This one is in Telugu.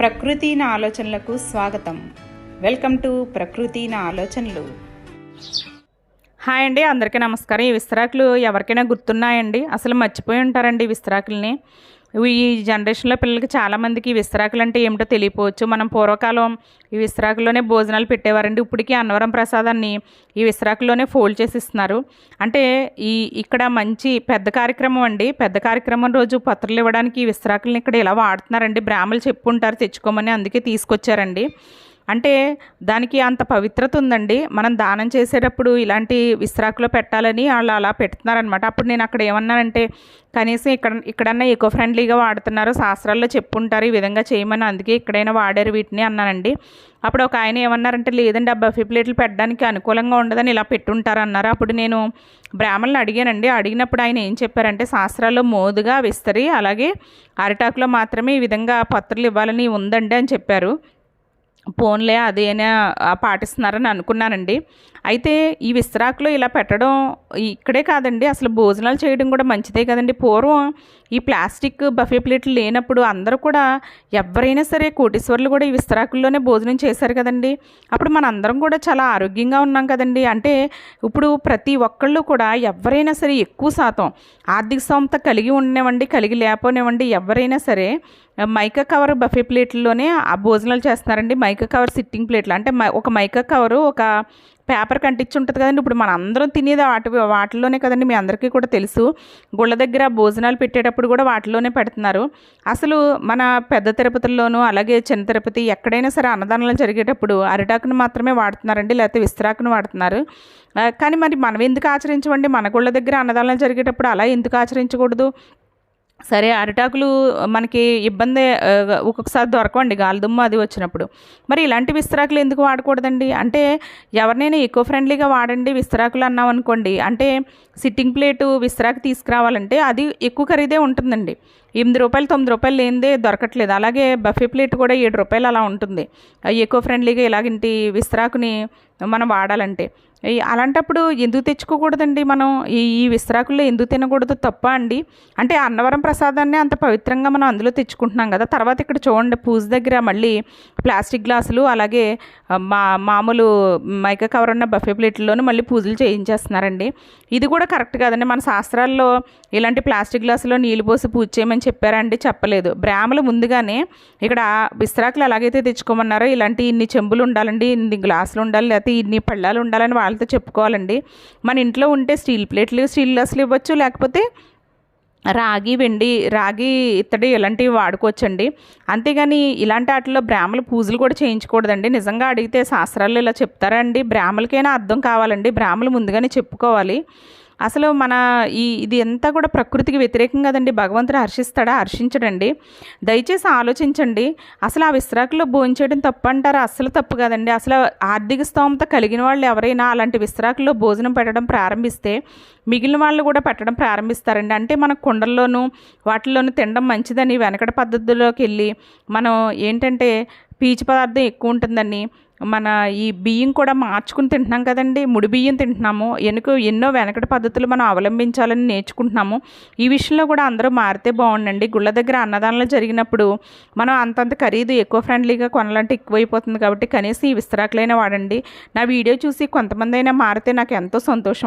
ప్రకృతి నా ఆలోచనలకు స్వాగతం. వెల్కమ్ టు ప్రకృతి నా ఆలోచనలు. హాయ్ అండి అందరికీ నమస్కారం. ఈ విస్తరాకులు ఎవరికైనా గుర్తున్నాయండి? అసలు మర్చిపోయి ఉంటారండి ఈ విస్తరాకుల్ని? ఈ జనరేషన్లో పిల్లలకి చాలామందికి ఈ విస్తరాకులు అంటే ఏమిటో తెలియపోవచ్చు. మనం పూర్వకాలం ఈ విస్తరాకుల్లోనే భోజనాలు పెట్టేవారండి. ఇప్పటికీ అన్నవరం ప్రసాదాన్ని ఈ విస్తరాకుల్లోనే ఫోల్డ్ చేసి ఇస్తున్నారు అంటే ఈ ఇక్కడ మంచి పెద్ద కార్యక్రమం అండి. పెద్ద కార్యక్రమం రోజు పత్రులు ఇవ్వడానికి ఈ విస్తరాకుల్ని ఇక్కడ ఇలా వాడుతున్నారండి. బ్రాహ్మలు చెప్పుంటారు తెచ్చుకోమని అందుకే తీసుకొచ్చారండి. అంటే దానికి అంత పవిత్రత ఉందండి. మనం దానం చేసేటప్పుడు ఇలాంటి విస్తరాకులో పెట్టాలని వాళ్ళు అలా పెడుతున్నారనమాట అప్పుడు నేను అక్కడ ఏమన్నానంటే కనీసం ఇక్కడ ఇక్కడన్నా ఈకో ఫ్రెండ్లీగా వాడుతున్నారు శాస్త్రాల్లో చెప్పుంటారు ఈ విధంగా చేయమని అందుకే ఇక్కడైనా వాడారు వీటిని అన్నానండి. అప్పుడు ఒక ఆయన ఏమన్నారంటే లేదండి ఆ బఫీ ప్లేట్లు పెట్టడానికి అనుకూలంగా ఉండదని ఇలా పెట్టుంటారు అన్నారు. అప్పుడు నేను బ్రాహ్మణులు అడిగానండి. అడిగినప్పుడు ఆయన ఏం చెప్పారంటే శాస్త్రాల్లో మోదుగా విస్తరి అలాగే అరిటాకులో మాత్రమే ఈ విధంగా పత్రులు ఇవ్వాలని ఉందండి అని చెప్పారు. పోన్లే అదేనా పాటిస్తున్నారని అనుకున్నానండి. అయితే ఈ విస్తరాకులో ఇలా పెట్టడం ఇక్కడే కాదండి. అసలు భోజనాలు చేయడం కూడా మంచిదే కదండి. పూర్వం ఈ ప్లాస్టిక్ బఫే ప్లేట్లు లేనప్పుడు అందరూ కూడా ఎవరైనా సరే కోటీశ్వర్లు కూడా ఈ విస్తరాకుల్లోనే భోజనం చేశారు కదండి. అప్పుడు మన అందరం కూడా చాలా ఆరోగ్యంగా ఉన్నాం కదండి. అంటే ఇప్పుడు ప్రతి ఒక్కళ్ళు కూడా ఎవరైనా సరే ఎక్కువ శాతం ఆర్థిక సంస్థ కలిగి ఉండనివ్వండి కలిగి లేకపోనివ్వండి ఎవరైనా సరే మైకా కవర్ బఫే ప్లేట్లలోనే ఆ భోజనాలు చేస్తున్నారండి. మైకా కవర్ సిట్టింగ్ ప్లేట్లు అంటే ఒక మైకా కవరు ఒక పేపర్ కంటించి ఉంటుంది కదండి. ఇప్పుడు మన అందరం తినేది వాటి వాటిలోనే కదండి మీ అందరికీ కూడా తెలుసు. గుళ్ళ దగ్గర భోజనాలు పెట్టేటప్పుడు కూడా వాటిలోనే పెడుతున్నారు. అసలు మన పెద్ద తిరుపతిలోనూ అలాగే చిన్న తిరుపతి ఎక్కడైనా సరే అన్నదానాలు జరిగేటప్పుడు అరిటాకును మాత్రమే వాడుతున్నారండి. లేకపోతే విస్తరాకును వాడుతున్నారు. కానీ మరి మనం ఎందుకు ఆచరించమండి? మన గుళ్ళ దగ్గర అన్నదానాలు జరిగేటప్పుడు అలా ఎందుకు ఆచరించకూడదు? సరే అరిటాకులు మనకి ఇబ్బంది ఒక్కొక్కసారి దొరకండి గాలిదుమ్మ అది వచ్చినప్పుడు. మరి ఇలాంటి విస్తరాకులు ఎందుకు వాడకూడదండి? అంటే ఎవరినైనా ఈకో ఫ్రెండ్లీగా వాడండి విస్తరాకులు అన్నాం అనుకోండి అంటే సిట్టింగ్ ప్లేటు విస్తరాకు తీసుకురావాలంటే అది ఎక్కువ ఖరీదే ఉంటుందండి. ఎనిమిది రూపాయలు తొమ్మిది రూపాయలు లేనిదే దొరకట్లేదు. అలాగే బఫే ప్లేట్ కూడా ఏడు రూపాయలు అలా ఉంటుంది. ఎకో ఫ్రెండ్లీగా ఇలాగంటి విస్తరాకుని మనం వాడాలంటే. అలాంటప్పుడు ఎందుకు తెచ్చుకోకూడదండి మనం? ఈ ఈ విస్తరాకుల్లో ఎందుకు తినకూడదు తప్ప అండి? అంటే అన్నవరం ప్రసాదాన్ని అంత పవిత్రంగా మనం అందులో తెచ్చుకుంటున్నాం కదా తర్వాత ఇక్కడ చూడండి పూజ దగ్గర మళ్ళీ ప్లాస్టిక్ గ్లాసులు అలాగే మా మామూలు మైక కవర్ ఉన్న బఫే ప్లేట్లలోనూ మళ్ళీ పూజలు చేయించేస్తున్నారండి. ఇది కూడా కరెక్ట్ కాదండి. మన శాస్త్రాల్లో ఇలాంటి ప్లాస్టిక్ గ్లాసులో నీళ్ళు పోసి పూజ చేయమని చెప్పారండి చెప్పలేదు. బ్రాహ్మలు ముందుగానే ఇక్కడ విస్తరాకులు ఎలాగైతే తెచ్చుకోమన్నారో ఇలాంటి ఇన్ని చెంబులు ఉండాలండి ఇన్ని గ్లాసులు ఉండాలి లేకపోతే ఇన్ని పళ్ళాలు ఉండాలని వాళ్ళతో చెప్పుకోవాలండి. మన ఇంట్లో ఉంటే స్టీల్ ప్లేట్లు స్టీల్ గ్లాసులు ఇవ్వచ్చు లేకపోతే రాగి వెండి రాగి ఇత్తడి ఇలాంటివి వాడుకోవచ్చండి. అంతేగాని ఇలాంటి వాటిలో బ్రాహ్మలు పూజలు కూడా చేయించకూడదండి. నిజంగా అడిగితే శాస్త్రాలు ఇలా చెప్తారండి బ్రాహ్మలకైనా అర్థం కావాలండి. బ్రాహ్మలు ముందుగానే చెప్పుకోవాలి. అసలు మన ఈ ఇది అంతా కూడా ప్రకృతికి వ్యతిరేకం కదండి. భగవంతుడు హర్షిస్తాడా? హర్షించడండి. దయచేసి ఆలోచించండి. అసలు ఆ విస్తరాకులో భోజనం తప్పు అంటారా అసలు తప్పు కదండి. అసలు ఆర్థిక స్తోమత కలిగిన వాళ్ళు ఎవరైనా అలాంటి విశ్రాకుల్లో భోజనం పెట్టడం ప్రారంభిస్తే మిగిలిన వాళ్ళు కూడా పెట్టడం ప్రారంభిస్తారండి. అంటే మన కుండల్లోనూ వాటిల్లోనూ తినడం మంచిదని వెనకడ పద్ధతిలోకి వెళ్ళి మనం ఏంటంటే పీచు పదార్థం ఎక్కువ ఉంటుందని మన ఈ బియ్యం కూడా మార్చుకుని తింటున్నాం కదండి. ముడి బియ్యం తింటున్నాము. ఎనుక ఎన్నో వెనకటి పద్ధతులు మనం అవలంబించాలని నేర్చుకుంటున్నాము. ఈ విషయంలో కూడా అందరూ మారితే బాగుండండి. గుళ్ళ దగ్గర అన్నదానాలు జరిగినప్పుడు మనం అంతంత ఖరీదు ఎక్కువ ఫ్రెండ్లీగా కొనాలంటే ఎక్కువైపోతుంది కాబట్టి కనీసం ఈ విస్తరాకులైనా వాడండి. నా వీడియో చూసి కొంతమంది అయినా మారితే నాకు ఎంతో సంతోషం